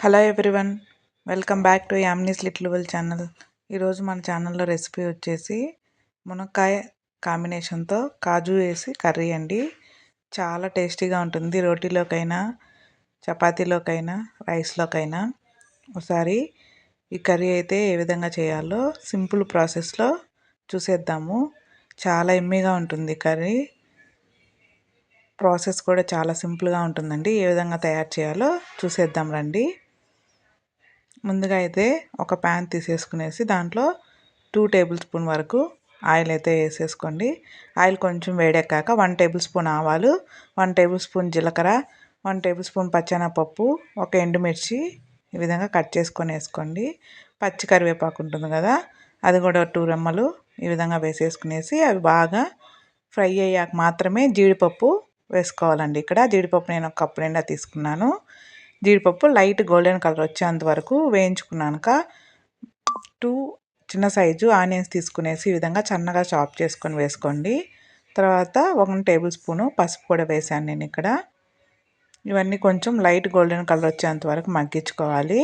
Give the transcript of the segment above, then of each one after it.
Hello everyone welcome back to యామ్నీస్ little వల్ channel ఈరోజు మన ఛానల్లో రెసిపీ వచ్చేసి మునక్కాయ కాంబినేషన్తో కాజు వేసి కర్రీ అండి. చాలా టేస్టీగా ఉంటుంది రోటీలోకైనా చపాతీలోకైనా రైస్లోకైనా. ఒకసారి ఈ కర్రీ అయితే ఏ విధంగా చేయాలో సింపుల్ ప్రాసెస్లో చూసేద్దాము. చాలా ఎమ్మీగా ఉంటుంది కర్రీ. ప్రాసెస్ కూడా చాలా సింపుల్గా ఉంటుందండి. ఏ విధంగా తయారు చేయాలో చూసేద్దాం రండి. ముందుగా అయితే ఒక ప్యాన్ తీసేసుకునేసి దాంట్లో టూ టేబుల్ స్పూన్ వరకు ఆయిల్ అయితే వేసేసుకోండి. ఆయిల్ కొంచెం వేడెక్కాక వన్ టేబుల్ స్పూన్ ఆవాలు వన్ టేబుల్ స్పూన్ జీలకర్ర వన్ టేబుల్ స్పూన్ పచ్చెనపప్పు ఒక ఎండుమిర్చి ఈ విధంగా కట్ చేసుకొని వేసుకోండి. పచ్చి కరివేపాకు ఉంటుంది కదా అది కూడా టూ రెమ్మలు ఈ విధంగా వేసేసుకునేసి అవి బాగా ఫ్రై అయ్యాక మాత్రమే జీడిపప్పు వేసుకోవాలండి. ఇక్కడ జీడిపప్పు నేను ఒక కప్పు నిండా తీసుకున్నాను. జీడిపప్పు లైట్ గోల్డెన్ కలర్ వచ్చేంత వరకు వేయించుకున్నాక టూ చిన్న సైజు ఆనియన్స్ తీసుకునేసి ఈ విధంగా సన్నగా చాప్ చేసుకొని వేసుకోండి. తర్వాత ఒక టేబుల్ స్పూను పసుపు కూడా వేసాను నేను ఇక్కడ. ఇవన్నీ కొంచెం లైట్ గోల్డెన్ కలర్ వచ్చేంత వరకు మగ్గించుకోవాలి.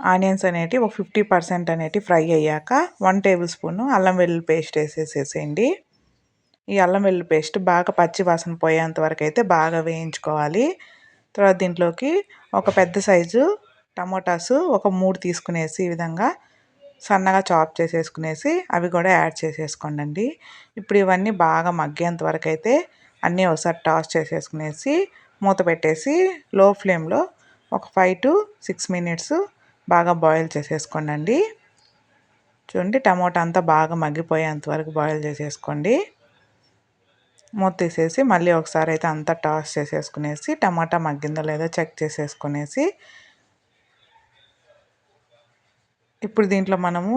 ఆనియన్స్ అనేటివి ఒక ఫిఫ్టీ పర్సెంట్ అనేటివి ఫ్రై అయ్యాక వన్ టేబుల్ స్పూను అల్లం వెల్లుల్లి పేస్ట్ వేసేసేసేయండి. ఈ అల్లం వెల్లుల్లి పేస్ట్ బాగా పచ్చి వాసన పోయేంత వరకు అయితే బాగా వేయించుకోవాలి. తర్వాత దీంట్లోకి ఒక పెద్ద సైజు టమోటాసు ఒక మూడు తీసుకునేసి ఈ విధంగా సన్నగా చాప్ చేసేసుకునేసి అవి కూడా యాడ్ చేసేసుకోండి ఇప్పుడు ఇవన్నీ బాగా మగ్గేంత వరకు అయితే అన్నీ ఒకసారి టాస్ చేసేసుకునేసి మూత పెట్టేసి లో ఫ్లేమ్లో ఒక ఫైవ్ టు సిక్స్ మినిట్స్ బాగా బాయిల్ చేసేసుకోండి చూడండి టమోటా అంతా బాగా మగ్గిపోయేంత వరకు బాయిల్ చేసేసుకోండి. మూత తీసేసి మళ్ళీ ఒకసారి అయితే అంతా టాస్ చేసేసుకునేసి టమాటా మగ్గిందో లేదో చెక్ చేసేసుకునేసి ఇప్పుడు దీంట్లో మనము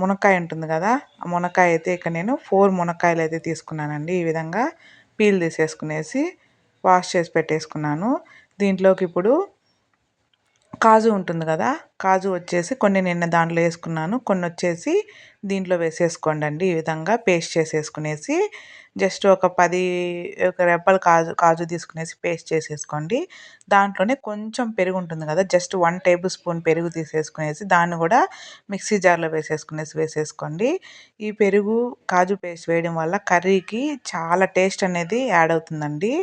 మునక్కాయ ఉంటుంది కదా ఆ మునక్కాయ అయితే ఇక్కడ నేను ఫోర్ మునక్కాయలు అయితే తీసుకున్నానండి. ఈ విధంగా పీల్ తీసేసుకునేసి వాష్ చేసి పెట్టేసుకున్నాను. దీంట్లోకి ఇప్పుడు కాజు ఉంటుంది కదా కాజు వచ్చేసి కొన్ని నిన్న దాంట్లో వేసుకున్నాను. కొన్ని వచ్చేసి దీంట్లో వేసేసుకోండి అండి ఈ విధంగా పేస్ట్ చేసేసుకునేసి జస్ట్ ఒక పది ఒక రెబ్బలు కాజు కాజు తీసుకునేసి పేస్ట్ చేసేసుకోండి. దాంట్లోనే కొంచెం పెరుగు ఉంటుంది కదా జస్ట్ వన్ టేబుల్ స్పూన్ పెరుగు తీసేసుకునేసి దాన్ని కూడా మిక్సీ జార్లో వేసేసుకునేసి వేసేసుకోండి. ఈ పెరుగు కాజు పేస్ట్ వేయడం వల్ల కర్రీకి చాలా టేస్ట్ అనేది యాడ్ అవుతుందండి.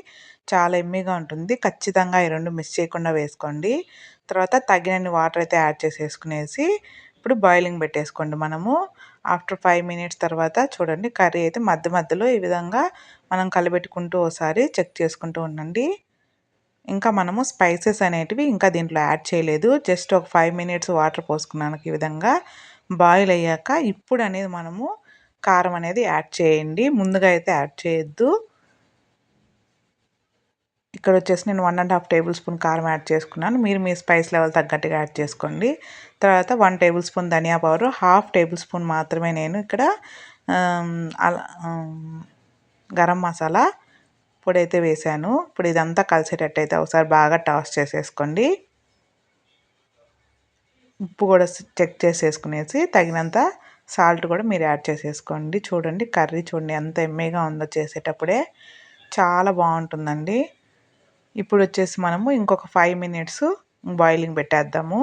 చాలా ఎమ్మీగా ఉంటుంది. ఖచ్చితంగా ఈ రెండు మిస్ చేయకుండా వేసుకోండి. తర్వాత తగినన్ని వాటర్ అయితే యాడ్ చేసేసుకునేసి ఇప్పుడు బాయిలింగ్ పెట్టేసుకోండి మనము. ఆఫ్టర్ ఫైవ్ మినిట్స్ తర్వాత చూడండి కర్రీ అయితే మధ్య మధ్యలో ఈ విధంగా మనం కలిపెట్టుకుంటూ ఒకసారి చెక్ చేసుకుంటూ ఉండండి. ఇంకా మనము స్పైసెస్ అనేటివి ఇంకా దీంట్లో యాడ్ చేయలేదు. జస్ట్ ఒక ఫైవ్ మినిట్స్ వాటర్ పోసుకున్నాను ఈ విధంగా బాయిల్ అయ్యాక ఇప్పుడు అనేది మనము కారం అనేది యాడ్ చేయండి. ముందుగా అయితే యాడ్ చేయొద్దు. ఇక్కడ వచ్చేసి నేను one and half tablespoon కారం యాడ్ చేసుకున్నాను. మీరు మీ స్పైస్ లెవెల్ తగ్గట్టుగా యాడ్ చేసుకోండి. తర్వాత వన్ టేబుల్ స్పూన్ ధనియా పౌడర్ హాఫ్ టేబుల్ స్పూన్ మాత్రమే నేను ఇక్కడ గరం మసాలా పొడి అయితే వేసాను. ఇప్పుడు ఇదంతా కలిసేటట్టు అయితే ఒకసారి బాగా టాస్ చేసేసుకోండి. ఉప్పు కూడా చెక్ చేసేసుకునేసి తగినంత సాల్ట్ కూడా మీరు యాడ్ చేసేసుకోండి. చూడండి కర్రీ చూడండి ఎంత ఎమ్మీగా ఉందో చేసేటప్పుడే. చాలా బాగుంటుందండి. ఇప్పుడు వచ్చేసి మనము ఇంకొక ఫైవ్ మినిట్స్ బాయిలింగ్ పెట్టేద్దాము.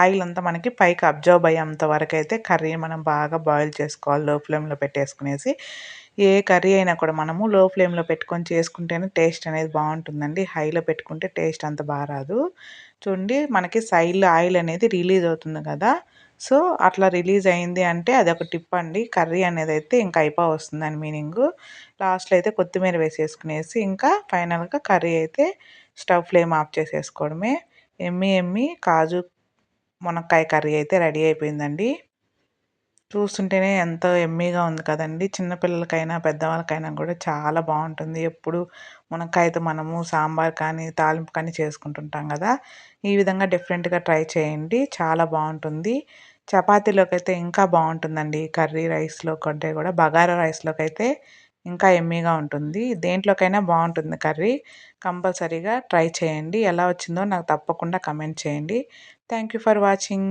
ఆయిల్ అంతా మనకి పైకి అబ్జర్వ్ అయ్యేంత వరకు అయితే కర్రీ మనం బాగా బాయిల్ చేసుకోవాలి. లో ఫ్లేమ్లో పెట్టేసుకునేసి ఏ కర్రీ అయినా కూడా మనము లో ఫ్లేమ్లో పెట్టుకొని చేసుకుంటేనే టేస్ట్ అనేది బాగుంటుందండి. హైలో పెట్టుకుంటే టేస్ట్ అంత బాగా రాదు. చూడండి మనకి సైడ్లో ఆయిల్ అనేది రిలీజ్ అవుతుంది కదా. సో అట్లా రిలీజ్ అయింది అంటే అది ఒక టిప్ అండి. కర్రీ అనేది అయితే ఇంకా అయిపో వస్తుందని మీనింగ్. లాస్ట్లో అయితే కొత్తిమీర వేసేసుకునేసి ఇంకా ఫైనల్గా కర్రీ అయితే స్టవ్ ఫ్లేమ్ ఆఫ్ చేసేసుకోవడమే. ఎమ్మి ఎమ్మి కాజు మునక్కాయ కర్రీ అయితే రెడీ అయిపోయిందండి. చూస్తుంటేనే ఎంతో ఎమ్మీగా ఉంది కదండి. చిన్నపిల్లలకైనా పెద్దవాళ్ళకైనా కూడా చాలా బాగుంటుంది. ఎప్పుడు మునక్కాయతో మనము సాంబార్ కానీ తాలింపు కానీ చేసుకుంటుంటాం కదా. ఈ విధంగా డిఫరెంట్గా ట్రై చేయండి. చాలా బాగుంటుంది. చపాతీలోకి అయితే ఇంకా బాగుంటుందండి. కర్రీ రైస్లో కంటే కూడా బగారా రైస్లోకి అయితే ఇంకా ఎమ్మీగా ఉంటుంది. దేంట్లోకైనా బాగుంటుంది కర్రీ. కంపల్సరీగా ట్రై చేయండి. ఎలా వచ్చిందో నాకు తప్పకుండా కమెంట్ చేయండి. Thank you for watching.